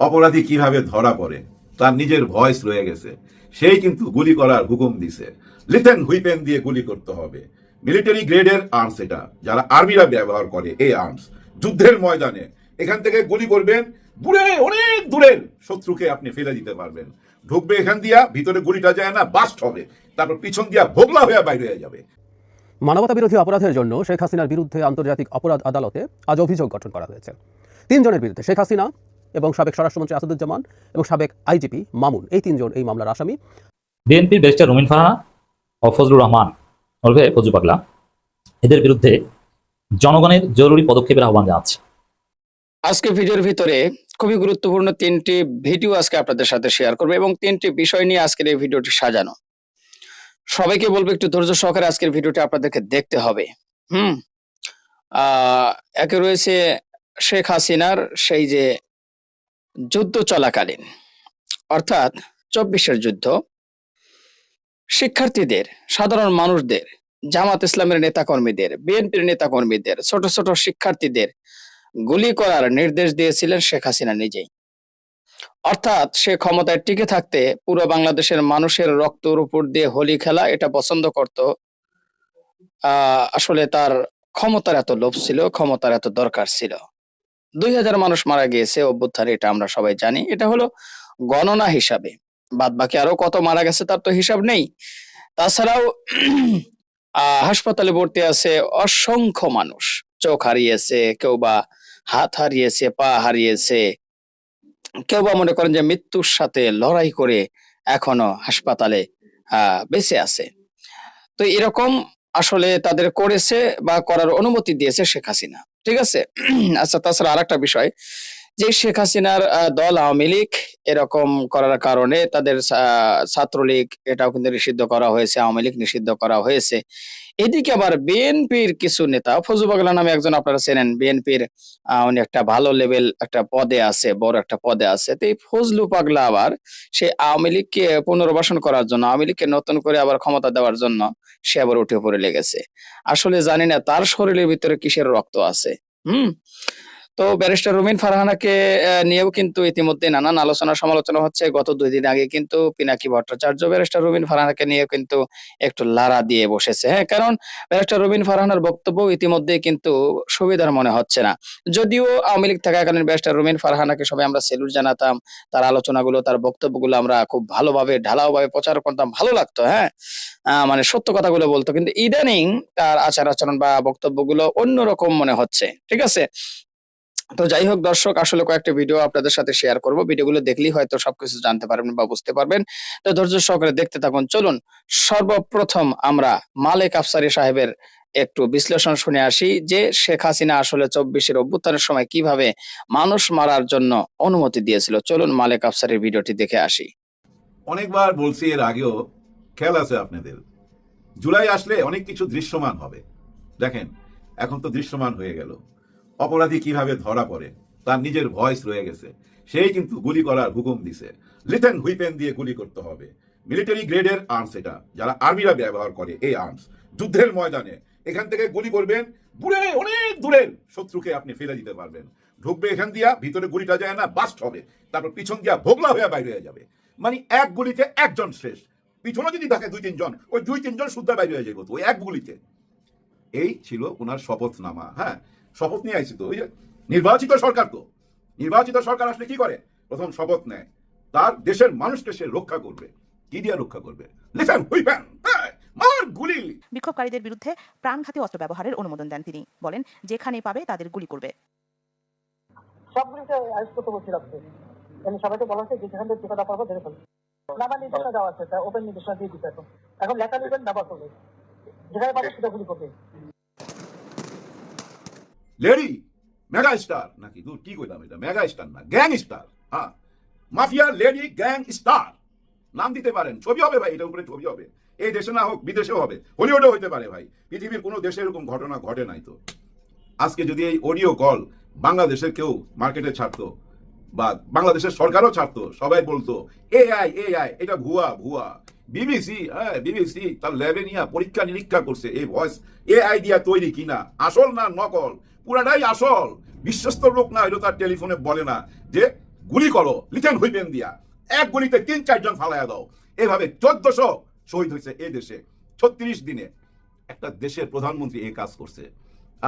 অপরাধী কীভাবে ধরা পড়ে, তার নিজের ভয়েস রয়ে গেছে। সেই কিন্তু গুলি করার হুকুম দিছে। লিথেন হুইপেন দিয়ে গুলি করতে হবে। মিলিটারি গ্রেডের আর্মস এটা, যারা আর্মিরা ব্যবহার করে এই আর্মস যুদ্ধের ময়দানে, এখান থেকে গুলি করবেন, দূরে, অনেক দূরের শত্রুকে আপনি ফেলে দিতে পারবেন। ঢুকবে এখান দিয়া, ভিতরে গুলিটা যায় না বাস্ট হবে। তারপর পিছন দিয়া ভোগলা হয়ে বাইরে হয়ে যাবে। মানবতা বিরোধী অপরাধের জন্য শেখ হাসিনার বিরুদ্ধে আন্তর্জাতিক অপরাধ আদালতে আজ অভিযোগ গঠন করা হয়েছে। তিনজনের বিরুদ্ধে, শেখ হাসিনা এবং সাবেক স্বরাষ্ট্রমন্ত্রী আসাদুজ্জামান এবং সাবেক আইজিপি মামুন এই তিনজন এই মামলার আসামি। বিএনপির ব্যারিস্টার রুমিন ফারহানা ও ফজলুর রহমান ওরফে ফজু পাগলা এদের বিরুদ্ধে জনগণের জরুরি পদক্ষেপের আহ্বান জানাচ্ছে। আজকে ভিডিওর ভিতরে খুবই গুরুত্বপূর্ণ তিনটি ভিডিও আজকে আপনাদের সাথে শেয়ার করবে এবং তিনটি বিষয় নিয়ে আজকের এই ভিডিওটি সাজানো। সবাইকে বলব একটু ধৈর্য সহকারে আজকের ভিডিওটি আপনাদেরকে দেখতে হবে। হুম আহ একে রয়েছে শেখ হাসিনার সেই যে যুদ্ধ চলাকালীন, অর্থাৎ চব্বিশের যুদ্ধ, শিক্ষার্থীদের, সাধারণ মানুষদের, জামাত ইসলামের নেতাকর্মীদের, বিএনপির নেতাকর্মীদের, ছোট ছোট শিক্ষার্থীদের গুলি করার নির্দেশ দিয়েছিলেন শেখ হাসিনা নিজেই। অর্থাৎ সে ক্ষমতায় টিকে থাকতে পুরো বাংলাদেশের মানুষের রক্তর উপর দিয়ে হোলি খেলা, এটা পছন্দ করত। আসলে তার ক্ষমতার এত লোভ ছিল, ক্ষমতার এত দরকার ছিল। দুই হাজার মানুষ মারা গিয়েছে, অভ্যুত্থানে এটা আমরা সবাই জানি। এটা হলো গণনা হিসাবে। বাদ বাকি আরও কত মারা গেছে তার তো হিসাব নেই। তাছাড়াও হাসপাতালে ভর্তি আছে অসংখ্য মানুষ। চোখ হারিয়েছে, কেউ বা হাত হারিয়েছে, পা হারিয়েছে। কেউ বা মনে করেন যে মৃত্যুর সাথে লড়াই করে এখনও হাসপাতালে বেঁচে আছে। তো এরকম আসলে তাদের করেছে বা করার অনুমতি দিয়েছে শেখ হাসিনা। ঠিক আছে? আচ্ছা তাছাড়া আর একটা বিষয়, যে শেখ হাসিনার দল আওয়ামী লীগ এরকম করার কারণে তাদের ছাত্রলীগ এটাও কিন্তু নিষিদ্ধ করা হয়েছে, আওয়ামী লীগ নিষিদ্ধ করা হয়েছে। এদিকে আবার বিএনপির কিছু নেতা ফজু নামে একজন আপনারা চেনেন, বিএনপির উনি একটা ভালো লেভেল একটা পদে আছে, বড় একটা পদে আছে। তো এই ফজলু পাগলা আবার, সে আওয়ামী লীগকে পুনর্বাসন করার জন্য, আওয়ামী লীগকে নতুন করে আবার ক্ষমতা দেওয়ার জন্য সে আবার উঠে পড়ে লেগেছে। আসলে জানি না, তার শরীরের ভিতরে কিসের রক্ত আছে, হুম? তো ব্যারিস্টার রুমিন ফারহানাকে নিয়েও কিন্তু ইতিমধ্যে নানান আলোচনা সমালোচনা হচ্ছে। গত দুই দিন আগে কিন্তু পিনাকি ভট্টাচার্য ব্যারিস্টার রুমিন ফারহানাকে নিয়ে কিন্তু একটু লারা দিয়ে বসেছে। হ্যাঁ কারণ ব্যারিস্টার রুমিন ফারহানার বক্তব্য ইতিমধ্যে কিন্তু সুবিধার মনে হচ্ছে না। যদিও আওয়ামী লীগ থাকাকালীন ব্যারিস্টার রুমিন ফারহানাকে সবাই আমরা সেলুট জানাতাম, তার আলোচনাগুলো, তার বক্তব্যগুলো আমরা খুব ভালোভাবে, ঢালাওভাবে প্রচার করতাম, ভালো লাগতো হ্যাঁ? মানে সত্য কথাগুলো বলতো। কিন্তু ইদানিং তার আচার আচরণ বা বক্তব্যগুলো অন্যরকম মনে হচ্ছে, ঠিক আছে? তো যাই হোক দর্শক, আসলে কয়েকটা ভিডিও আপনাদের সাথে শেয়ার করব। ভিডিওগুলো দেখলেই হয়তো সবকিছু জানতে পারবেন বা বুঝতে পারবেন। তো ধৈর্য সহকারে দেখতে থাকুন। চলুন, সর্বপ্রথম আমরা মালেক আফসারি সাহেবের একটু বিশ্লেষণ শুনে আসি যে শেখ হাসিনা আসলে চব্বিশের অভ্যুত্থানের সময় কীভাবে মানুষ মারার জন্য অনুমতি দিয়েছিল। চলুন মালেক আফসারির ভিডিওটি দেখে আসি। অনেকবার বলছি এর আগেও, খেয়াল আছে আপনাদের। জুলাই আসলে অনেক কিছু দৃশ্যমান হবে। দেখেন, এখন তো দৃশ্যমান হয়ে গেল। অপরাধী কীভাবে ধরা পড়ে, তার নিজের ভয়েস রয়ে গেছে। সেই কিন্তু গুলি করার হুকুম দিছে। লিথেন হুইপেন দিয়ে গুলি করতে হবে। মিলিটারি গ্রেডের আর্মস এটা, যারা আর্মিরা ব্যবহার করে এই আর্মস যুদ্ধের ময়দানে, এখান থেকে গুলি করবেন, দূরে, অনেক দূরের শত্রুকে আপনি ফেলে দিতে পারবেন। ঢুকবে এখান দিয়া, ভিতরে গুলিটা যায় না বাস্ট হবে। তারপর পিছন দিয়া ভোগলা হয়ে বাইরে হয়ে যাবে। মানে এক গুলিতে একজন শেষ পিছনে যদি থাকে দুই, তিনজন, ওই দুই, তিনজন শুদ্ধা বাইরে হয়ে যাবে ওই এক গুলিতে। এই ছিল ওনার শপথনামা হ্যাঁ? শপথ নিয়ে আইছি তো ওই যে নির্বাচিত সরকার তো। নির্বাচিত সরকার আসলে কি করে? প্রথম শপথ নেয়। তার দেশের মানুষকে সে রক্ষা করবে। কি দিয়ে রক্ষা করবে? লিসেন হুইপেন মার গুলি! বিক্ষোভকারীদের বিরুদ্ধে প্রাণঘাতী অস্ত্র ব্যবহারের অনুমোদন দেন তিনি। বলেন যেখানে পাবে তাদের গুলি করবে। সবগুলিকে আইস করতে বলছিলাম সবাইকে বলা হচ্ছে যেখান থেকে টিকাটা পাবো ধরে ফেলবে নির্দেশনা দেওয়া আছে ওপেন নির্দেশনা দিয়ে এখন এখন লেখা নেবেন ব্যবহার করবে। যেখানে পাবে সেটা গুলি করবে। লেডি মেগা স্টার নাকি দূর, কি কইলাম এটা? মেগা স্টার না গ্যাং স্টার হ্যাঁ মাফিয়া, লেডি গ্যাং স্টার নাম দিতে পারেন। ছবি হবে ভাই, এটার উপরে ছবি হবে। এই দেশে না হোক, বিদেশেও হবে। হলিউডেও হইতে পারে ভাই। পৃথিবীর কোনো দেশে এরকম ঘটনা ঘটে নাই তো। আজকে যদি এই অডিও কল বাংলাদেশের কেউ মার্কেটে ছাড়তো বা বাংলাদেশের সরকারও ছাড়তো, সবাই বলতো, এআই এআই, এটা ভুয়া ভুয়া। বিবিসি হ্যাঁ বিবিসি তার ল্যাবে নিয়ে পরীক্ষা নিরীক্ষা করছে, এই ভয়েস এআই দিয়া তৈরি কিনা? আসল না নকল? পুরাটাই আসল। বিশ্বস্ত লোক না হইল তার টেলিফোনে বলে না যে, গুলি করো, লিথেন হুইপেন দিয়া। এক গুলিতে তিন, চারজন ফালাইয়া দাও। এভাবে চোদ্দশো শহীদ হয়েছে এই দেশে, ছত্রিশ দিনে। একটা দেশের প্রধানমন্ত্রী এই কাজ করছে।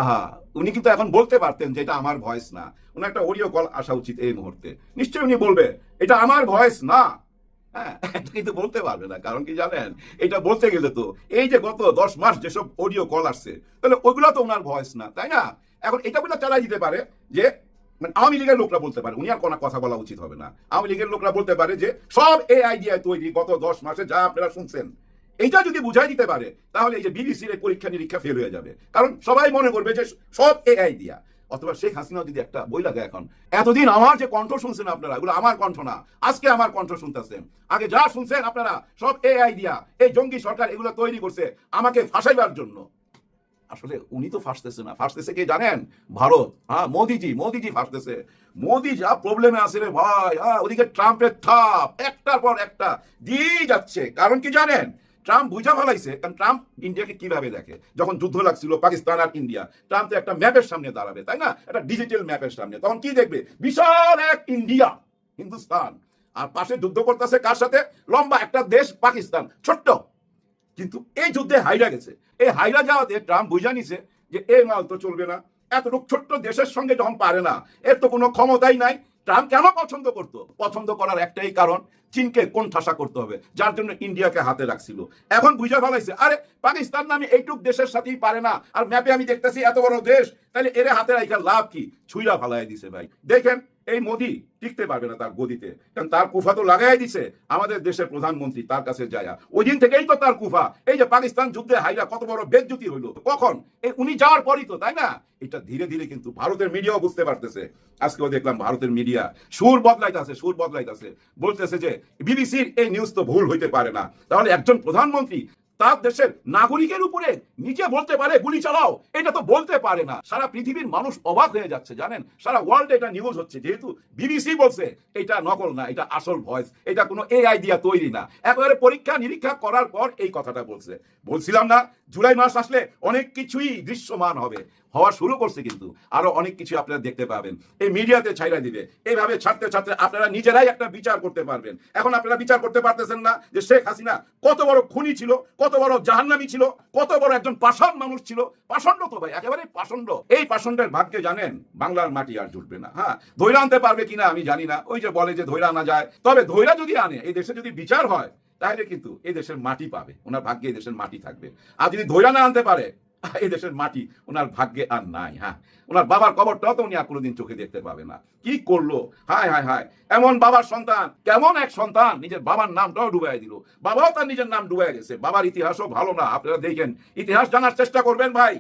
আহা, উনি কিন্তু এখন বলতে পারতেন যে, এটা আমার ভয়েস না। উনি একটা অডিও কল আসা উচিত এই মুহূর্তে। নিশ্চয়ই উনি বলবে, এটা আমার ভয়েস না। হ্যাঁ কিন্তু বলতে পারবে না, কারণ কি জানেন, এটা বলতে গেলে তো এই যে গত দশ মাস যেসব অডিও কল আসছে, তাহলে ওগুলো তো ওনার ভয়েস না, তাই না? এখন এটা বলে চালাই দিতে পারে যে মানে আওয়ামী লীগের লোকরা বলতে পারে, উনি আর কোনো কথা বলা উচিত হবে না। আওয়ামী লীগের লোকরা বলতে পারে যে, সব এই আইডিয়া তৈরি, গত দশ মাসে যা আপনারা শুনছেন, এইটা যদি বুঝাই দিতে পারে, তাহলে এই যে বিবিসির পরীক্ষা নিরীক্ষা ফেল হয়ে যাবে। কারণ সবাই মনে করবে যে, সব এ আইডিয়া অথবা শেখ হাসিনা যদি একটা বই লাগে এখন, এতদিন আমার যে কণ্ঠ শুনছেন আপনারা, এগুলো আমার কণ্ঠ না, আজকে আমার কণ্ঠ শুনতেছেন। আগে যা শুনছেন আপনারা, সব এ আইডিয়া এই জঙ্গি সরকার এগুলো তৈরি করছে আমাকে ফাঁসাইবার জন্য। আসলে উনি তো ফাঁসতেছে না। ফাঁসতেছে কে জানেন? ভারত। হ্যাঁ মোদিজি মোদিজি ফাঁসতেছে। মোদি যা প্রবলেমে আছে রে ভাই হ্যাঁ ওদিকে ট্রাম্পের থাপ, একটার পর একটা দিয়েই যাচ্ছে। কারণ কি জানেন? ট্রাম্প বুঝা ফেলাইছে, কারণ ট্রাম্প ইন্ডিয়াকে কীভাবে দেখে? যখন যুদ্ধ লাগছিল, পাকিস্তান আর ইন্ডিয়া, ট্রাম্প তো একটা ম্যাপের সামনে দাঁড়াবে, তাই না? একটা ডিজিটাল ম্যাপের সামনে। তখন কি দেখবে? বিশাল এক ইন্ডিয়া, হিন্দুস্তান। আর পাশে যুদ্ধ করতেছে কার সাথে? লম্বা একটা দেশ, পাকিস্তান। ছোট্ট। কিন্তু এই যুদ্ধে হাইরা গেছে। এই হাইরা যাওয়াতে ট্রাম্প বুঝা নিছে যে এই মাল তো চলবে না। এতটুক ছোট্ট দেশের সঙ্গে যখন পারে না, এর তো কোনো ক্ষমতাই নাই। ট্রাম্প কেন পছন্দ করতো? পছন্দ করার একটাই কারণ, চীনকে কোন ঠাসা করতে হবে, যার জন্য ইন্ডিয়াকে হাতে রাখছিল। এখন বুঝে ফেলাইছে, আরে পাকিস্তান নামে এইটুক দেশের সাথেই পারে না, আর ম্যাপে আমি দেখতেছি এত বড় দেশ, তাহলে এরে হাতে রাখা লাভ কি? ছুইরা ফালাই দিছে ভাই। দেখেন এই মোদি টিকতে পারবে না তার গদিতে। কারণ তার কুফা তো লাগাই দিছে আমাদের দেশের প্রধানমন্ত্রী তার কাছে যায়া। ওই দিন থেকেই তো তার কুফা। এই যে পাকিস্তান যুদ্ধে হাইরা কত বড় বেজ্জুতি হইল কখন? এই উনি যাওয়ার পরই তো, তাই না? এটা ধীরে ধীরে কিন্তু ভারতের মিডিয়াও বুঝতে পারতেছে। আজকেও দেখলাম ভারতের মিডিয়া সুর বদলাইতেছে সুর বদলাইতেছে। বলতেছে যে, বিবিসির এই নিউজ তো ভুল হইতে পারে না। তাহলে একজন প্রধানমন্ত্রী তার দেশের নাগরিকের উপরে নিজে বলতে পারে, গুলি চালাও। এটা তো বলতে পারে না। সারা পৃথিবীর মানুষ অবাক হয়ে যাচ্ছে, জানেন? সারা ওয়ার্ল্ড এটা নিউজ হচ্ছে। যেহেতু বিবিসি বলছে, এটা নকল না, এটা আসল ভয়েস এটা কোনো এআই দিয়া তৈরি না। একেবারে পরীক্ষা নিরীক্ষা করার পর এই কথাটা বলছে। বলছিলাম না, জুলাই মাস আসলে অনেক কিছুই দৃশ্যমান হবে। হওয়া শুরু করছে কিন্তু। আরও অনেক কিছু আপনারা দেখতে পাবেন। এই মিডিয়াতে ছাইরা দিবে। এইভাবে ছাড়তে ছাড়তে আপনারা নিজেরাই একটা বিচার করতে পারবেন। এখন আপনারা বিচার করতে পারতেছেন না যে শেখ হাসিনা কত বড় খুনি ছিল, কত বড় জাহান্নামি ছিল, কত বড় একজন পাষাণ মানুষ ছিল। পাষণ্ড তো ভাই একেবারে পাষণ্ড। এই পাষণ্ডের ভাগ্যে জানেন, বাংলার মাটি আর জুটবে না। হ্যাঁ ধৈরা আনতে পারবে কিনা আমি জানি না। ওই যে বলে যে ধৈরা আনা যায়, তবে ধৈরা যদি আনে, এই দেশে যদি বিচার হয়, তাহলে কিন্তু এই দেশের মাটি পাবে। ওনার ভাগ্যে এই দেশের মাটি থাকবে। আর যদি ধৈরা না আনতে পারে এই দেশের মাটি ওনার ভাগ্যে আর নাই হ্যাঁ। ওনার বাবার কবরটাও তো উনি আর কোনোদিন চোখে দেখতে পাবে না। কি করল? হায় হায় হায়। এমন বাবার সন্তান, কেমন এক সন্তান, নিজের বাবার নামটাও ডুবাই দিল। বাবাও তার নিজের নাম ডুবাই গেছে। বাবার ইতিহাসও ভালো না, আপনারা দেখেন। ইতিহাস জানার চেষ্টা করবেন ভাই।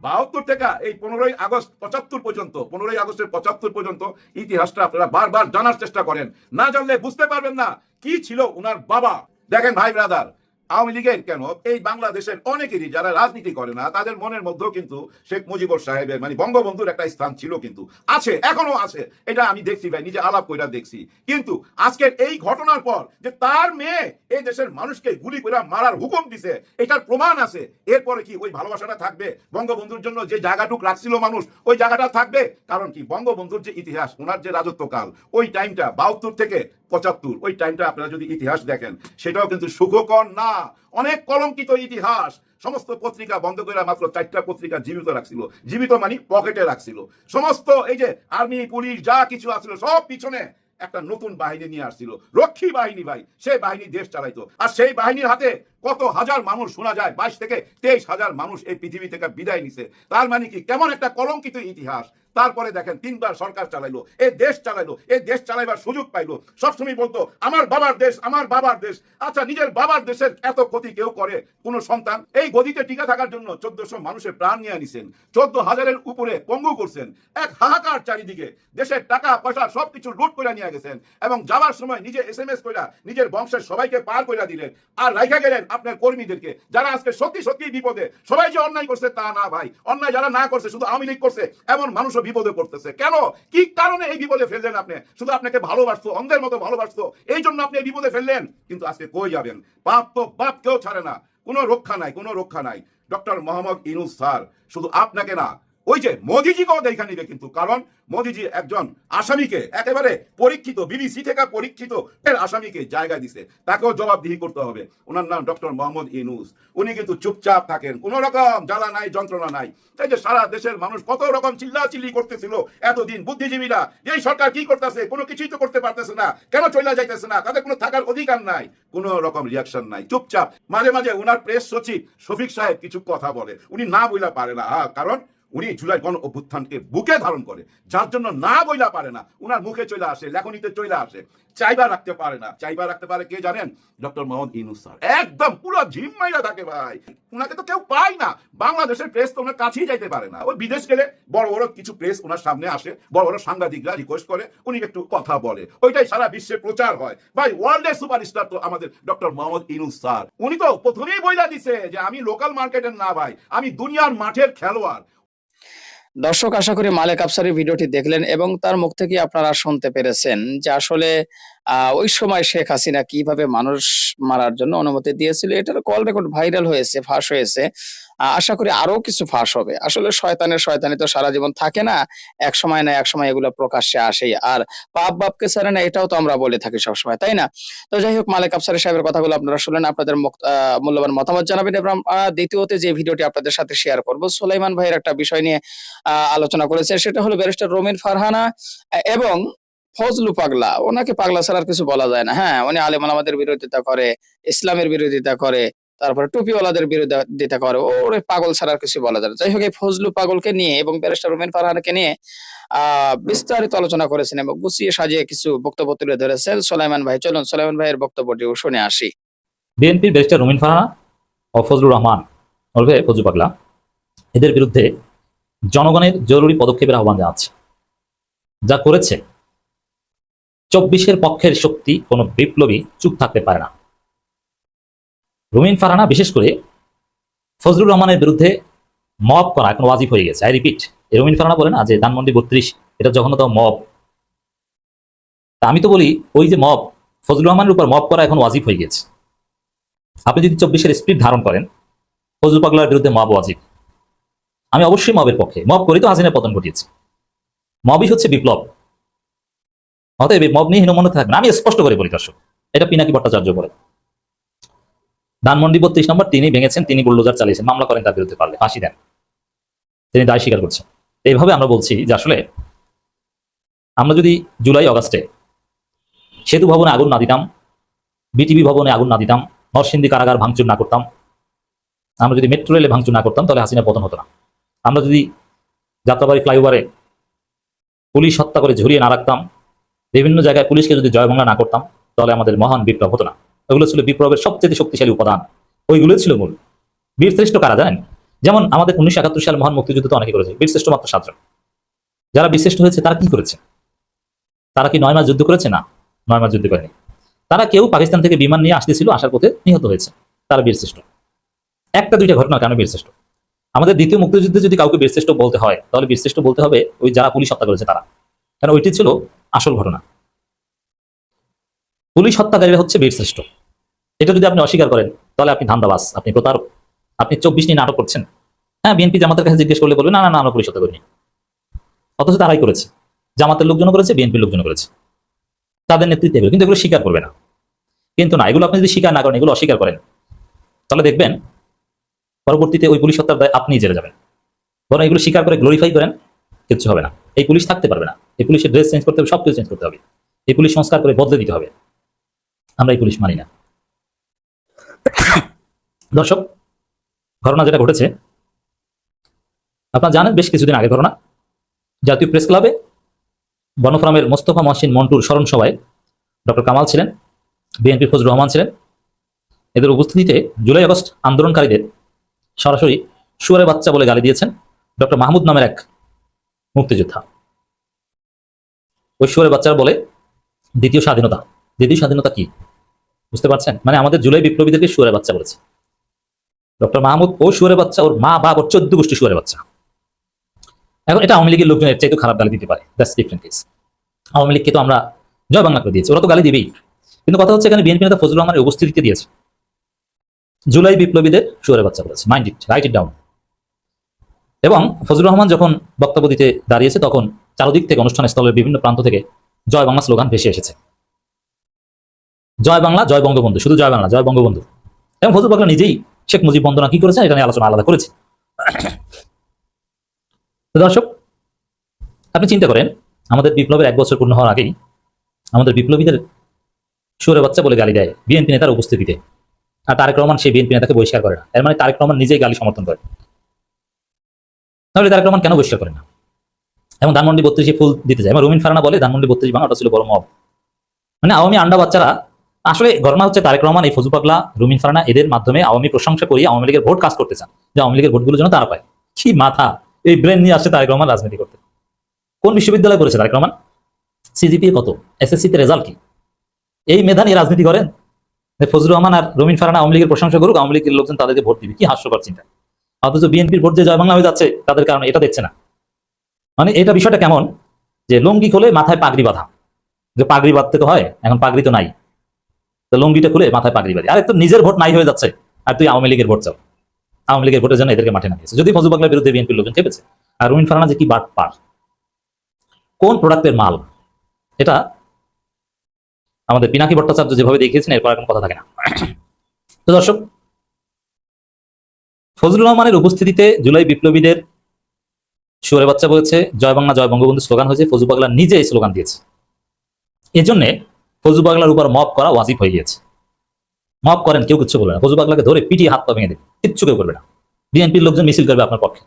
বাহাত্তর থেকে এই পনেরোই আগস্ট, পঁচাত্তর পর্যন্ত, পনেরোই আগস্টের পঁচাত্তর পর্যন্ত ইতিহাসটা আপনারা বারবার জানার চেষ্টা করেন। না জানলে বুঝতে পারবেন না কি ছিল উনার বাবা। দেখেন ভাই ব্রাদার আওয়ামী লীগের কেন? এই বাংলাদেশের অনেকেরই যারা রাজনীতি করে না, তাদের মনের মধ্যেও কিন্তু শেখ মুজিবুর সাহেবের মানে বঙ্গবন্ধুর একটা স্থান ছিল কিন্তু। আছে, এখনও আছে। এটা আমি দেখছি ভাই, নিজে আলাপ কইরা দেখছি। কিন্তু আজকের এই ঘটনার পর যে তার মেয়ে এই দেশের মানুষকে গুলি করে মারার হুকুম দিছে, এটার প্রমাণ আছে। এরপরে কি ওই ভালোবাসাটা থাকবে? বঙ্গবন্ধুর জন্য যে জায়গাটুক রাখছিল মানুষ, ওই জায়গাটা থাকবে? কারণ কি বঙ্গবন্ধুর যে ইতিহাস, ওনার যে রাজত্বকাল, ওই টাইমটা বাহাত্তর থেকে পঁচাত্তর, ওই টাইমটা আপনারা যদি ইতিহাস দেখেন, সেটাও কিন্তু সুখকর না। অনেক কলঙ্কিত ইতিহাস। সমস্ত পত্রিকা বন্ধ করে মাত্র চারটা পত্রিকা জীবিত রাখছিল। জীবিত মানে পকেটে রাখছিল। সমস্ত এই যে আর্মি, পুলিশ, যা কিছু আসছিল, সব পিছনে একটা নতুন বাহিনী নিয়ে আসছিল। রক্ষী বাহিনী ভাই, সেই বাহিনী দেশ চালাইতো। আর সেই বাহিনীর হাতে কত হাজার মানুষ শোনা যায়, বাইশ থেকে তেইশ হাজার মানুষ এই পৃথিবী থেকে বিদায় নিছে। তার মানে কি, কেমন একটা কলঙ্কিত ইতিহাস। তারপরে দেখেন তিনবার সরকার চালাইলো এই দেশ চালাইলো এই দেশ চালাইবার সুযোগ পাইলো। সবসময় বলতো, আমার বাবার দেশ, আমার বাবার দেশ। আচ্ছা নিজের বাবার দেশের এত ক্ষতি কেউ করে? কোন সন্তান? এই গদিতে টিকে থাকার জন্য চোদ্দশো মানুষের প্রাণ নিয়ে নিছেন চোদ্দ হাজারের উপরে পঙ্গু করছেন, এক হাহাকার চারিদিকে। দেশের টাকা, পয়সা, সবকিছু লুট করে নিয়ে গেছেন এবং যাওয়ার সময় নিজে এস এম এস কইরা নিজের বংশের সবাইকে পার কইরা দিলেন। আর রাইখা গেলেন আপনার কর্মীদেরকে, যারা আজকে সত্যি সত্যি বিপদে। সবাই যে অন্যায় করছে তা না ভাই। অন্যায় যারা না করছে, শুধু আওয়ামী লীগ করছে, এমন মানুষও বিপদে পড়তেছে। কেন? কি কারণে এই বিপদে ফেললেন আপনি? শুধু আপনাকে ভালোবাসতো, অন্ধের মতো ভালোবাসতো, এই জন্য আপনি এই বিপদে ফেললেন। কিন্তু আজকে কই যাবেন? বাপ তো বাপ কেউ ছাড়ে না। কোনো রক্ষা নাই, কোনো রক্ষা নাই। ডক্টর মোহাম্মদ ইনুস স্যার, শুধু আপনাকে না ওই যে মোদিজিকেও দেখা নিবে কিন্তু, কারণ মোদিজি একজন আসামিকে একেবারে পরীক্ষিত, বিবিসি থেকে পরীক্ষিত এর আসামিকে জায়গা দিছে। তাকেও জবাবদিহি করতে হবে। ওনার নাম ডক্টর মোহাম্মদ ইনুস উনি কিন্তু চুপচাপ থাকেন। কোনো রকম জ্বালা নাই, যন্ত্রণা নাই। এই যে সারা দেশের মানুষ কত রকম চিল্লা চিল্লি করতেছিল এতদিন বুদ্ধিজীবীরা। এই সরকার কি করতেছে? কোনো কিছুই তো করতে পারতেছে না। কেন চলে যাইতেছে না? তাদের কোনো থাকার অধিকার নাই। কোনো রকম রিয়াকশন নাই। চুপচাপ। মাঝে মাঝে ওনার প্রেস সচিব শফিক সাহেব কিছু কথা বলে। উনি না বইলা পারে না। হ্যাঁ কারণ উনি জুলাই গণ অভ্যুত্থানকে বুকে ধারণ করে, যার জন্য না বইলা পারে না, উনার মুখে চলে আসে, লেখনীতে চলে আসে, চাইবা রাখতে পারে না। চাইবা রাখতে পারে কে জানেন? Doctor Muhammad Yunus sir. একদম পুরো ঝিম্মাইরা থাকে ভাই। উনাকে তো কেউ পায় না। বাংলাদেশের প্রেস তো ওনার কাছেই যাইতে পারে না। ওই বিদেশ গেলে বড় বড় কিছু প্রেস ওনার সামনে আসে, বড় বড় সাংবাদিকরা রিকোয়েস্ট করে, উনি একটু কথা বলে। ওইটাই সারা বিশ্বে প্রচার হয়। ভাই ওয়ার্ল্ডের সুপারস্টার তো আমাদের ডক্টর মোহাম্মদ ইনুস স্যার। উনি তো প্রথমেই বইলা দিছে যে আমি লোকাল মার্কেটের না ভাই, আমি দুনিয়ার মাঠের খেলোয়াড়। দর্শক, আশা করি মালেক আফসারের ভিডিওটি দেখলেন এবং তার মুখ থেকে আপনারা শুনতে পেরেছেন যে আসলে ওই সময় শেখ হাসিনা কীভাবে মানুষ মারার জন্য অনুমতি দিয়েছিল, এটার কল রেকর্ড ভাইরাল হয়েছে, ফাঁস হয়েছে। আশা করি আরও কিছু ফাঁস হবে। আসলে শয়তানের শয়তানি তো সারা জীবন থাকে না, এক সময় না এক সময় এগুলো প্রকাশ্যে আসেই। আর পাপ বাপকে ছাড়ে না, এটাও তো আমরা বলে থাকি সবসময়, তাই না? তো যাই হোক, মালেক আফসার সাহেবের কথাগুলো আপনারা শুনলেন, আপনাদের মূল্যবান মতামত জানাবেন এবং দ্বিতীয়তে যে ভিডিওটি আপনাদের সাথে শেয়ার করব, সুলাইমান ভাইয়ের একটা বিষয় নিয়ে আলোচনা করেছেন সেটা হলো ব্যারিস্টার রোমিন ফারহানা এবং ফজলু পাগলা, ওনাকে পাগলা ছাড়া কিছু বলা যায় না। হ্যাঁ উনি আলেম আলামাদের বিরোধিতা করে, ইসলামের বিরোধিতা করে, তারপরে টুপিওয়ালাদের বিরোধিতা করে, ওরে পাগল ছাড়া কিছু বলা যায় যাই হোক, এই ফজলু পাগলকে নিয়ে এবং ব্যারিস্টার রোমিন ফারহানাকে নিয়ে, আহ, বিস্তারিত আলোচনা করেছেন এবং গুছিয়ে সাজিয়ে কিছু বক্তব্য তুলে ধরেছেন সোলাইমান ভাই। চলুন সোলাইমান ভাইয়ের বক্তব্যটি শুনে আসি। বিএনপির ব্যারিস্টার রুমিন ফারহানা ও ফজলুর রহমান ওরফে ফজু পাগলা, এদের বিরুদ্ধে জনগণের জরুরি পদক্ষেপের আহ্বান জানাচ্ছে। যা করেছে চব্বিশের পক্ষের শক্তি কোনো বিপ্লবী চুপ থাকতে পারে না। রুমিন ফারহানা বিশেষ করে ফজলুর রহমানের বিরুদ্ধে মব করা এখন ওয়াজিব হয়ে গেছে। আই রিপিট রুমিন ফারহানা বলে না যে ধানমন্ডি বত্রিশ, এটা তো মব। তা আমি তো বলি, ওই যে মব, ফজলুর রহমানের উপর মব করা এখন ওয়াজিব হয়ে গেছে। আপনি যদি চব্বিশের স্পিড ধারণ করেন ফজল পাগলার বিরুদ্ধে মব ওয়াজিব। আমি অবশ্যই মবের পক্ষে, মব করি তো হাসিনের পতন ঘটিয়েছি। মবই হচ্ছে বিপ্লব। অতএব মব নিয়ে হীনমনে থাকবে আমি স্পষ্ট করে বলি, দর্শক। এটা পিনাকি ভট্টাচার্য বলে। ধানমন্ডি বত্রিশ নম্বর, তিনি ভেঙেছেন, তিনি বুল্ডোজার চালিয়েছেন, মামলা করেন তার বিরুদ্ধে পারলে। ফাঁসি দেন। তিনি দায় স্বীকার করছেন। এইভাবে আমরা বলছি যে আসলে আমরা যদি জুলাই, অগাস্টে সেতু ভবনে আগুন না দিতাম, বিটিভি ভবনে আগুন না দিতাম, নরসিংদী কারাগার ভাঙচুর না করতাম, আমরা যদি মেট্রো রেলে ভাঙচুর না করতাম, তাহলে হাসিনা পতন হতো না। আমরা যদি যাত্রাবাড়ি ফ্লাইওভারে পুলিশ হত্যা করে ঝুলিয়ে না রাখতাম বিভিন্ন জায়গায় পুলিশকে যদি জয়বাংলা না করতাম, তাহলে আমাদের মহান বিপ্লব হতো না। ওগুলো ছিল বিপ্লবের সবচেয়ে শক্তিশালী উপাদান। ওইগুলো ছিল মূল। বীরশ্রেষ্ঠ কারা জানেন? যেমন আমাদের উনিশশো একাত্তর সাল মহান মুক্তিযুদ্ধ তো অনেকে করেছে, বীরশ্রেষ্ঠ মাত্র সাতজন। যারা বীরশ্রেষ্ঠ হয়েছে, তারা কি করেছে? তারা কি নয় মাস যুদ্ধ করেছে? না, নয় মাস যুদ্ধ করেনি। তারা কেউ পাকিস্তান থেকে বিমান নিয়ে আসতেছিল, আসার পথে নিহত হয়েছে। তারা বীরশ্রেষ্ঠ। একটা দুইটা ঘটনা কেন বীরশ্রেষ্ঠ? আমাদের দ্বিতীয় মুক্তিযুদ্ধে যদি কাউকে বীরশ্রেষ্ঠ বলতে হয়, তাহলে বীরশ্রেষ্ঠ বলতে হবে ওই যারা পুলিশ হত্যা করেছে তারা। কারণ ওইটি ছিল আসল ঘটনা। পুলিশ হত্যাকারীরা হচ্ছে বীরশ্রেষ্ঠ এটা যদি আপনি অস্বীকার করেন, তাহলে আপনি ধান্দাবাস আপনি প্রতারক, আপনি চব্বিশ নিয়ে নাটক করছেন। হ্যাঁ বিএনপি জামাতের কাছে জিজ্ঞেস করলে বলবে, না না আমরা পুলিশ হত্যা করিনি। অথচ তারাই করেছে। জামাতের লোকজন করেছে, বিএনপির লোকজন করেছে। তাদের নেতৃত্বে এগুলো, কিন্তু এগুলো স্বীকার করবে না। কিন্তু না, এগুলো আপনি যদি স্বীকার না করেন, এগুলো অস্বীকার করেন, তাহলে দেখবেন পরবর্তীতে ওই পুলিশ হত্যার দায় আপনিই জেলে যাবেন। বরং এগুলো স্বীকার করে গ্লোরিফাই করেন, কিচ্ছু হবে না। এই পুলিশ থাকতে পারবে না। এই পুলিশের ড্রেস চেঞ্জ করতে হবে সব কিছু চেঞ্জ করতে হবে। এই পুলিশ সংস্কার করে বদলে দিতে হবে। আমরা এই পুলিশ মানি না। দর্শক, ঘটনা যেটা ঘটেছে, আপনারা জানেন বেশ কিছুদিন আগে ঘটনা। জাতীয় প্রেস ক্লাবে গণফোরামের মোস্তফা মহসিন মন্টুর স্মরণ সভায় ডক্টর কামাল ছিলেন, বিএনপি ফজলুর রহমান ছিলেন। এদের উপস্থিতিতে জুলাই আগস্ট আন্দোলনকারীদের সরাসরি সুয়ারে বাচ্চা বলে গালি দিয়েছেন ডক্টর মাহমুদ নামের এক মুক্তিযোদ্ধা। সুয়ারে বাচ্চারা বলে, দ্বিতীয় স্বাধীনতা। দ্বিতীয় স্বাধীনতা কি? বুঝতে পারছেন? মানে আমাদের জুলাই বিপ্লবীদেরকে সুয়ারে বাচ্চা বলেছে। ডক্টর মাহমুদ, ও সুয়ারে বাচ্চা, ওর মা বাপ, ওর চোদ্দ গোষ্ঠী সুয়ারে বাচ্চা। এখন এটা আওয়ামী লীগের লোকজনের চাইতে খারাপ গালি দিতে পারে। দ্যাটস ডিফারেন্ট কেস আওয়ামী লীগকে তো আমরা জয় বাংলা করে দিয়েছি, ওরা তো গালি দিবেই। কিন্তু কথা হচ্ছে এখানে বিএনপি নেতা ফজলুর রহমানের উপস্থিতিতে দিয়েছে। জুলাই বিপ্লবীদের সুয়ারে বাচ্চা বলেছে। Mind it write it down এবং ফজলুর রহমান যখন বক্তব্য দিতে দাঁড়িয়েছে, তখন চারদিক থেকে অনুষ্ঠান স্থলের বিভিন্ন প্রান্ত থেকে জয় বাংলা স্লোগান ভেসে এসেছে। জয় বাংলা, জয় বঙ্গবন্ধু, শুধু জয় বাংলা, জয় বঙ্গবন্ধু। এবং ফজলুল বাংলা নিজেই শেখ মুজিব বন্দনা কি করেছেন এটা নিয়ে আলোচনা আলাদা করেছে। দর্শক, আপনি চিন্তা করেন, আমাদের বিপ্লবের এক বছর পূর্ণ হওয়ার আগেই আমাদের বিপ্লবীদের সুরে বাচ্চা বলে গালি দেয় বিএনপি নেতার উপস্থিতিতে। আর তারেক রহমান সেই বিএনপি নেতাকে বহিষ্কার করে না। এর মানে তারেক রহমান নিজেই গালি সমর্থন করে। তাহলে তারেক রহমান কেন বহিষ্কার করে না? এবং ধানমন্ডি বত্রিশে ফুল দিতে যায় এবং রুমিন ফারানা বলে ধানমন্ডি বত্রিশ ভাঙা ওটা ছিল বড় মব মানে আওয়ামী আন্ডা বাচ্চারা, আসলে ঘটনা হচ্ছে তারেক রহমান, এই ফজু পাগলা রুমিন ফারানা, এদের মাধ্যমে আওয়ামী প্রশংসা করি আওয়ামী লীগের ভোট কাজ করতে চান। যে আওয়ামী লীগের ভোটগুলো যেন তারা পায়। কি মাথা! এই ব্রেন নিয়ে আসছে তারেক রহমান রাজনীতি করতে। কোন বিশ্ববিদ্যালয় করেছে তারেক রহমান? সিজিপি কত? এসএসসি তে রেজাল্ট কি? এই মেধা নিয়ে রাজনীতি করেন? যে ফজলুর রহমান আর রুমিন ফারানা আওয়ামী লীগের প্রশংসা করুক, আওয়ামী লীগের লোকজন তাদেরকে ভোট দিবে। কি হাস্যকর চিন্তা। অথচ বিএনপির ভোট যে জয় বাংলা হয়ে যাচ্ছে, তাদের কারণে এটা দেখছে না। মানে এটা বিষয়টা কেমন? যে লুঙ্গি খুলে মাথায় পাগড়ি বাঁধা। যে পাগড়ি বাঁধতে তো হয়, এখন পাগড়ি তো নাই। তো লুঙ্গিটা খুলে মাথায় পাগড়ি বাঁধি। আরে তো নিজের ভোট নাই হয়ে যাচ্ছে। আর তুই আওয়ামী লীগের ভোট চাও। আওয়ামী লীগের ভোটের জন্য এদেরকে মাঠে নামিয়েছে যদি ফজু বাংলার বিরুদ্ধে বিএনপির লোকজন খেপেছে। আর রুমিন ফারানা যে কি বাট পার। কোন প্রোডাক্টের মাল? এটা আমাদের পিনাকি ভট্টাচার্য যেভাবে দেখিয়েছেন, এরপর এখন কথা থাকে না। তো দর্শক, ফজলুর রহমানের উপস্থিতিতে জুলাই বিপ্লবীদের সুরে বাচ্চা বলেছে, জয় বাংলা, জয় বঙ্গবন্ধু স্লোগান হয়েছে, ফজু পাগলা নিজে এই স্লোগান দিয়েছে। এজন্য ফজু পাগলার উপর মব করা ওয়াজিব হয়ে গিয়েছে। মব করেন কেউ কিচ্ছু বলবে না। ফজু পাগলাকে ধরে পিটিয়ে হাত পা ভেঙে দেবে। কিচ্ছু কেউ করবে না। বিএনপির লোকজন মিছিল করবে আপনার পক্ষে।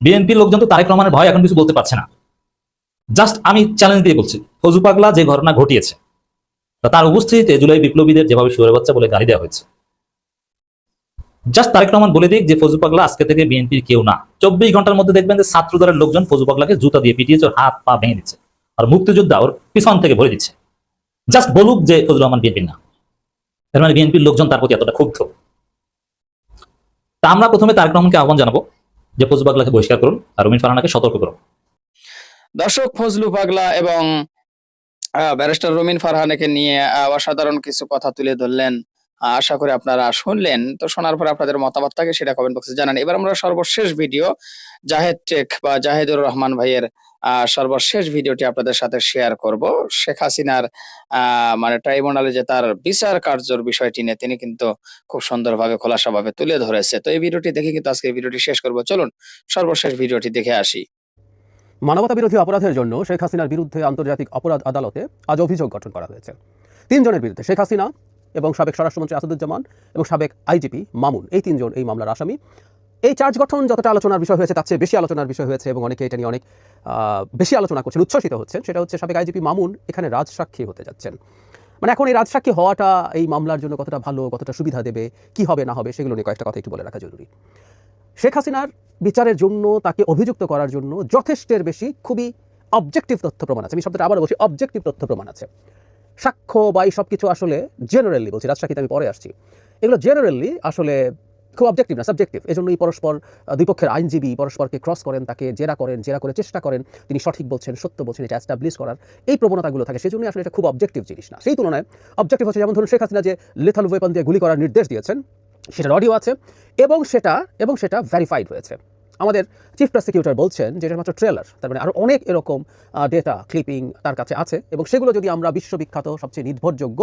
বিএনপির লোকজন তো তারেক রহমানের ভয় এখন কিছু বলতে পারছে না। জাস্ট আমি চ্যালেঞ্জ দিয়ে বলছি, ফজু পাগলা যে ঘটনা ঘটিয়েছে তার উপস্থিতিতে জুলাই বিপ্লবীদের যেভাবে সুরে বাচ্চা বলে গালি দেওয়া হয়েছে জাস্ট তারেক রহমান বলে দিক যে ফজু পাগলা আজকে থেকে বিএনপির কেউ না। চব্বিশ ঘণ্টার মধ্যে দেখবেন যে ছাত্র দলের লোকজন ফজু পাগলাকে জুতা দিয়ে পিটিয়েছে, ওর হাত, পা ভেঙে দিচ্ছে। আর মুক্তিযোদ্ধা ওর পিছন থেকে ভরে দিচ্ছে। জাস্ট বলুক যে ফজলুর রহমান বিএনপির না। এর মানে বিএনপির লোকজন তার প্রতি এতটা ক্ষুব্ধ। তা আমরা প্রথমে তারেক রহমানকে আহ্বান জানাব যে ফজু পাগলাকে বহিষ্কার করুন আর রুমিন ফারানাকে সতর্ক করুন। দর্শক, ফজলু পাগলা এবং ব্যারিস্টার রুমিন ফারহানাকে নিয়ে অসাধারণ কিছু কথা তুলে ধরলেন আশা করি আপনারা শুনলেন। তো শোনার পরে আপনাদের মতামত থাকে সেটা কমেন্ট বক্সে জানান। এবার আমরা সর্বশেষ ভিডিও জাহেদ টেক বা জাহেদুর রহমান ভাইয়ের সর্বশেষ ভিডিওটি আপনাদের সাথে শেয়ার করব। শেখ হাসিনার মানে ট্রাইব্যুনালে যে তার বিচার কার্যর বিষয়টি নিয়ে তিনি কিন্তু খুব সুন্দরভাবে, খোলাসাভাবে তুলে ধরেছে। তো এই ভিডিওটি দেখে কিন্তু আজকে ভিডিওটি শেষ করব। চলুন, সর্বশেষ ভিডিওটি দেখে আসি। মানবতা বিরোধী অপরাধের জন্য শেখ হাসিনার বিরুদ্ধে আন্তর্জাতিক অপরাধ আদালতে আজ অভিযোগ গঠন করা হয়েছে। তিনজনের বিরুদ্ধে শেখ হাসিনা এবং সাবেক স্বরাষ্ট্রমন্ত্রী আসাদুজ্জামান এবং সাবেক আইজিপি মামুন, এই তিনজন এই মামলার আসামি। এই চার্জ গঠন যতটা আলোচনার বিষয় হয়েছে, তার চেয়ে বেশি আলোচনার বিষয় হয়েছে এবং অনেকে এটা নিয়ে অনেক বেশি আলোচনা করছেন, উচ্ছ্বসিত হচ্ছেন, সেটা হচ্ছে সাবেক আইজিপি মামুন এখানে রাজসাক্ষী হতে যাচ্ছেন। মানে এখন এই রাজসাক্ষী হওয়াটা এই মামলার জন্য কতটা ভালো, কতটা সুবিধা দেবে, কি হবে, না হবে, সেগুলো নিয়ে কয়েকটা কথা একটু বলে রাখা জরুরি। শেখ হাসিনার বিচারের জন্য, তাকে অভিযুক্ত করার জন্য যথেষ্টের বেশি খুবই অবজেক্টিভ তথ্য প্রমাণ আছে। আমি শব্দটা আবার বলছি অবজেক্টিভ তথ্য প্রমাণ আছে। সাক্ষ্য বা এই সব কিছু আসলে জেনারেলি বলছি রাজসাক্ষীতে আমি পরে আসছি। এগুলো জেনারেলি আসলে খুব অবজেক্টিভ না সাবজেক্টিভ এজন্যই পরস্পর আহ, দুই পক্ষের আইনজীবী পরস্পরকে ক্রস করেন তাকে জেরা করেন জেরা করে চেষ্টা করেন তিনি সঠিক বলছেন সত্য বলছেন এটা অ্যাস্টাবলিশ করার এই প্রবণতাগুলো থাকে। সেজন্যই আসলে এটা খুব অবজেক্টিভ জিনিস না। সেই তুলনায় অবজেক্টিভ হচ্ছে যেমন ধরুন শেখ হাসিনা যে লেথাল ওয়েপন দিয়ে গুলি করার নির্দেশ দিয়েছেন সেটার অডিও আছে এবং সেটা এবং সেটা ভেরিফাইড হয়েছে। আমাদের চিফ প্রসিকিউটর বলছেন যে এটা মাত্র ট্রেলার তার মানে আরও অনেক এরকম ডেটা ক্লিপিং তার কাছে আছে এবং সেগুলো যদি আমরা বিশ্ববিখ্যাত, সবচেয়ে নির্ভরযোগ্য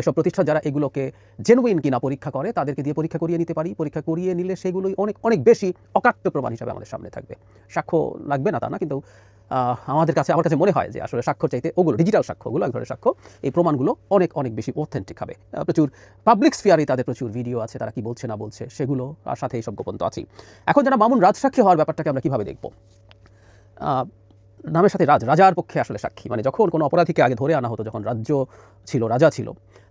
এসব প্রতিষ্ঠান যারা এগুলোকে জেনুইন কিনা পরীক্ষা করে, তাদেরকে দিয়ে পরীক্ষা করিয়ে নিতে পারি। পরীক্ষা করিয়ে নিলে সেগুলোই অনেক অনেক বেশি অকাট্য প্রমাণ হিসাবে আমাদের সামনে থাকবে। সাক্ষ্য লাগবে না তা না, কিন্তু আমাদের কাছে আমার কাছে মনে হয় যে আসলে সাক্ষ্য চাইতে ওগুলো ডিজিটাল সাক্ষ্যগুলো এক ধরনের সাক্ষ্য এই প্রমাণগুলো অনেক অনেক বেশি অথেন্টিক হবে। প্রচুর পাবলিক স্ফিয়ারে তাদের প্রচুর ভিডিও আছে, তারা কি বলছে না বলছে, সেগুলো আর সাথে এইসব গোপন তো আছেই। এখন যারা মামুন রাজসাক্ষী হওয়ার ব্যাপারটাকে আমরা কীভাবে দেখব? নামের সাথে রাজ রাজার পক্ষে আসলে সাক্ষী। মানে যখন কোনো অপরাধীকে আগে ধরে আনা হতো, যখন রাজ্য ছিল, রাজা ছিল,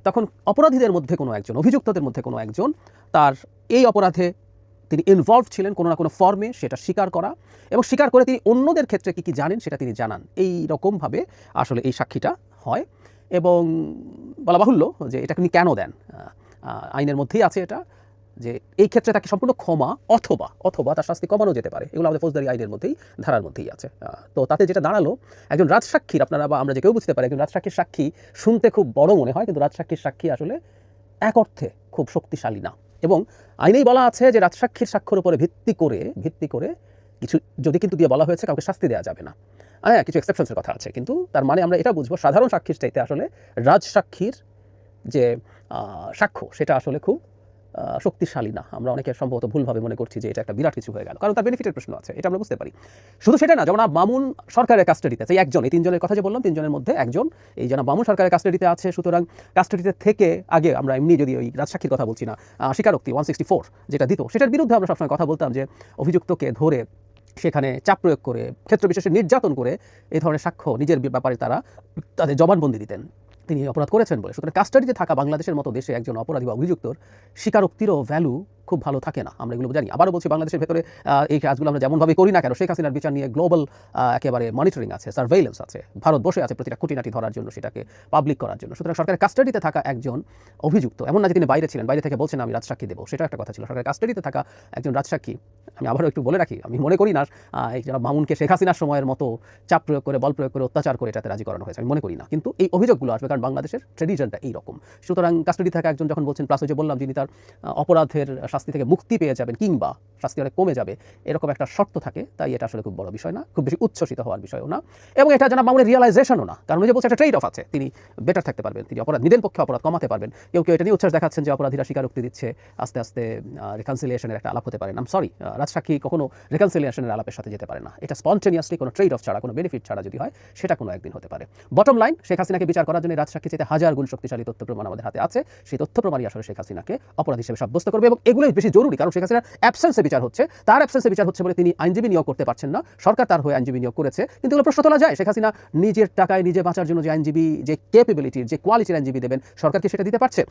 তখন অপরাধীদের মধ্যে কোনো একজন, অভিযুক্তদের মধ্যে কোনো একজন তার এই অপরাধে তিনি ইনভলভ ছিলেন কোনো না কোনো ফর্মে সেটা স্বীকার করা এবং স্বীকার করে তিনি অন্যদের ক্ষেত্রে কী কী জানেন সেটা তিনি জানান। এই রকমভাবে আসলে এই সাক্ষীটা হয় এবং বলা বাহুল্য যে এটা তিনি কেন দেন। আইনের মধ্যেই আছে এটা যে এই ক্ষেত্রে তাকে সম্পূর্ণ ক্ষমা অথবা অথবা তার শাস্তি কমানো যেতে পারে। এগুলো আমাদের ফৌজদারি আইনের মধ্যেই, ধারার মধ্যেই আছে। তো তাতে যেটা দাঁড়াল, একজন রাজসাক্ষীর, আপনারা বা আমরা যে কেউ বুঝতে পারি, একজন রাজসাক্ষীর সাক্ষী শুনতে খুব বড় মনে হয়, কিন্তু রাজসাক্ষীর সাক্ষী আসলে এক অর্থে খুব শক্তিশালী না। এবং আইনেই বলা আছে যে রাজসাক্ষীর স্বাক্ষর উপরে ভিত্তি করে ভিত্তি করে কিছু যদি কিন্তু দিয়ে বলা হয়েছে, কাউকে শাস্তি দেওয়া যাবে না। হ্যাঁ কিছু এক্সেপশনসের কথা আছে, কিন্তু তার মানে আমরা এটা বুঝব, সাধারণ সাক্ষীর চাইতে আসলে রাজসাক্ষীর যে সাক্ষ্য সেটা আসলে খুব শক্তিশালী না। আমরা অনেকে সম্ভবত ভুলভাবে মনে করছি যে এটা একটা বিরাট কিছু হয়ে গেল। কারণ তার বেনিফিটের প্রশ্ন আছে, এটা আমরা বুঝতে পারি। শুধু সেটা না, যেমন মামুন সরকারের কাস্টাডিতে আছে একজন, এই তিনজনের কথা যে বললাম, তিনজনের মধ্যে একজন, এই যেন মামুন সরকারের কাস্টাডিতে আছে, সুতরাং কাস্টাডিতে থেকে আগে আমরা এমনি যদি ওই রাজসাক্ষীর কথা বলছি না স্বীকারোক্তি ওয়ান সিক্সটি ফোর যেটা দিত, সেটার বিরুদ্ধে আমরা সবসময় কথা বলতাম যে অভিযুক্তকে ধরে সেখানে চাপ প্রয়োগ করে ক্ষেত্র বিশেষে নির্যাতন করে এই ধরনের সাক্ষ্য নিজের ব্যাপারে তারা তাদের জবানবন্দি দিতেন। তিনি অপরাধ করেছেন বলে। সুতরাং কাস্টাডিতে থাকা বাংলাদেশের মতো দেশে একজন অপরাধী বা অভিযুক্তর স্বীকারোক্তিরও ভ্যালু খুব ভালো থাকে না, আমরা এগুলো জানি। আবারও বলছি, বাংলাদেশের ভেতরে এই কাজগুলো আমরা যেমনভাবে করি না কেন, শেখ হাসিনার বিচার নিয়ে গ্লোবাল একেবারে মনিটরিং আছে সার্ভেইলেন্স আছে, ভারত বসে আছে প্রতিটা খুঁটিনাটি ধরার জন্য, সেটাকে পাবলিক করার জন্য। সুতরাং সরকারের কাস্টাডিতে থাকা একজন অভিযুক্ত, এমন না যে তিনি বাইরে ছিলেন, বাইরে থেকে বলছেন, আমি রাজসাক্ষী দেবো। সেটা একটা কথা ছিল। সরকারের কাস্টাডিতে থাকা একজন রাজসাক্ষী, আমি আবারও একটু বলে রাখি, আমি মনে করি না এই যারা মামুনকে শেখ হাসিনার সময়ের মতো চাপ প্রয়োগ করে, বল প্রয়োগ করে অত্যাচার করে এটাতে রাজি করানো হয়েছে, আমি মনে করি না। কিন্তু এই অভিযোগগুলো আসবে, কারণ বাংলাদেশের ট্রেডিশনটা এইরকম। সুতরাং কাস্টাডি থাকা একজন যখন বলছেন প্লাস ওই যে বললাম যিনি তার অপরাধের শাস্তি থেকে মুক্তি পেয়ে যাবেন কিংবা শাস্তি অনেক কমে যাবে, এরকম একটা শর্ত থাকে, তাই এটা আসলে খুব বড় বিষয় না, খুব বেশি উচ্ছ্বসিত হওয়ার বিষয়ও না। এবং এটা যেন মামুনের রিয়েলাইজেশনও না, কারণ যে বলছে একটা ট্রেড অফ আছে, তিনি বেটার থাকতে পারবেন, তিনি অপরাধ নিদেন পক্ষে অপরাধ কমাতে পারবেন। কেউ কেউ এটা নিয়ে উচ্ছ্বাস দেখাচ্ছেন যে অপরাধীরা স্বীকারোক্তি দিচ্ছে, আস্তে আস্তে রিকনসিলিয়েশনের একটা আলাপ হতে পারে। না সরি রাজসাক্ষী কখনো রিকনসিলিয়েশনের আলাপের সাথে যেতে পারে না। এটা স্পন্টেনিয়াসলি কোনো ট্রেড অফ ছাড়া, কোনো বেনিফিট ছাড়া যদি হয়, সেটা কোনো একদিন হতে পারে। বটম লাইন শেখ হাসিনাকে বিচার করার জন্য রাজসাক্ষী চেয়ে হাজার গুণ শক্তিশালী তথ্য প্রমাণ আমাদের হাতে আছে। সেই তথ্য প্রমাণই আসলে শেখ হাসিনাকে অপরাধ হিসেবে সাব্যস্ত করবে এবং এগুলোই বেশি জরুরি, কারণ শেখ হাসিনার অ্যাবসেন্সে বিচার হচ্ছে। তার অ্যাবসেন্সে বিচার হচ্ছে বলে তিনি আইনজীবী নিয়োগ করতে পারছেন না। সরকার তার হয়ে আইনজীবী নিয়োগ করেছে। কিন্তু এগুলো প্রশ্ন তোলা যায়, শেখ হাসিনা নিজের টাকায় নিজে বাঁচার জন্য যে আইনজীবী, যে ক্যাপেবিলিটির যে কোয়ালিটির আইনজীবী দেবেন সরকারকে সেটা দিতে পারছে?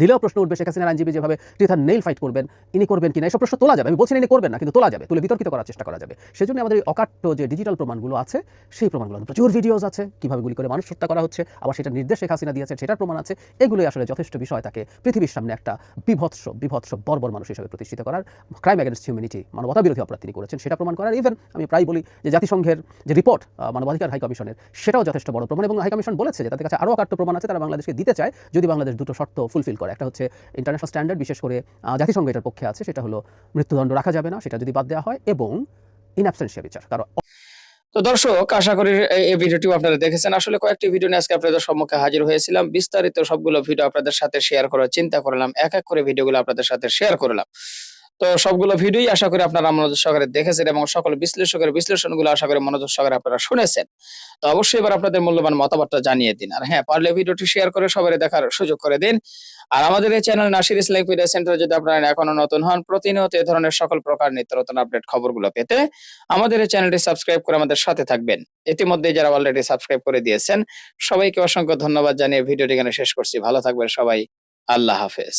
দিলেও প্রশ্ন উঠবে শেখ হাসিনার আইনজীবী যেভাবে টিথার নেইল ফাইট করবেন, ইনি করবেন কিনা? এসব প্রশ্ন তোলা যাবে। আমি বলছি ইনি করবেন না, কিন্তু তোলা যাবে। তুলে বিতর্কিত করার চেষ্টা করা যাবে। সেজন্য আমাদের অকাট্য যে ডিজিটাল প্রমাণগুলো আছে, সেই প্রমাণগুলো প্রচুর ভিডিওস আছে, কীভাবে গুলি করে মানুষ হত্যা করা হচ্ছে, আবার সেটা নির্দেশ শেখ হাসিনা দিয়েছে সেটার প্রমাণ আছে। এগুলোই আসলে যথেষ্ট বিষয় তাকে পৃথিবীর সামনে একটা বিভৎস বিভৎস, বর্বর মানুষ হিসেবে প্রতিষ্ঠিত করার ক্রাইম অ্যাগেন্স্ট হিউম্যানিটি মানবতা বিরোধী অপরাধ তিনি করেছেন, সেটা প্রমাণ করার ইভেন আমি প্রায় বলি যে জাতিসংঘের যে রিপোর্ট মানবাধিকার হাই কমিশনের, সেটাও যথেষ্ট বড় প্রমাণ এবং হাই কমিশন বলেছে যে তাদের কাছে আরও অকাট্য প্রমাণ আছে, তারা বাংলাদেশকে দিতে চায়। যদি বাংলাদেশ দুটো শর্ত ফুলফিল করে। একটা হচ্ছে ইন্টারন্যাশনাল স্ট্যান্ডার্ড বিশেষ করে জাতিসংঘ এটার পক্ষে আছে, সেটা হলো মৃত্যুদণ্ড রাখা যাবে না, সেটা যদি বাদ দেওয়া হয়, এবং ইন অ্যাবসেন্সিয়া বিচার। কারণ তো দর্শক, আশা করি এই- এই ভিডিওটিও আপনারা দেখেছেন। আসলে কয়েকটি ভিডিও নিয়ে আজকে আপনাদের সম্মুখে হাজির হয়েছিলাম। বিস্তারিত সবগুলো ভিডিও আপনাদের সাথে শেয়ার করার চিন্তা করলাম। এক এক করে ভিডিওগুলো আপনাদের সাথে শেয়ার করলাম। তো সবগুলো ভিডিওই আশা করি আপনারা মনোযোগ সহকারে দেখেছেন এবং সকল বিশ্লেষকের বিশ্লেষণগুলো আশা করি মনোযোগ সহকারে আপনারা শুনেছেন। তো অবশ্যই এবার আপনাদের মূল্যবান মতামতটা জানিয়ে দিন। আর হ্যাঁ পারলে ভিডিওটি শেয়ার করে সবাই দেখার সুযোগ করে দিন। আর আমাদের এই channel Nasir Islamic media centre যদি আপনারা এখনও নতুন হন, প্রতিনিয়ত এ ধরনের সকল প্রকার নিত্য নতুন আপডেট খবরগুলো পেতে আমাদের এই চ্যানেলটি সাবস্ক্রাইব করে আমাদের সাথে থাকবেন। ইতিমধ্যে যারা অলরেডি সাবস্ক্রাইব করে দিয়েছেন, সবাইকে অসংখ্য ধন্যবাদ জানিয়ে ভিডিওটি এখানে শেষ করছি। ভালো থাকবেন সবাই। আল্লাহ হাফেজ।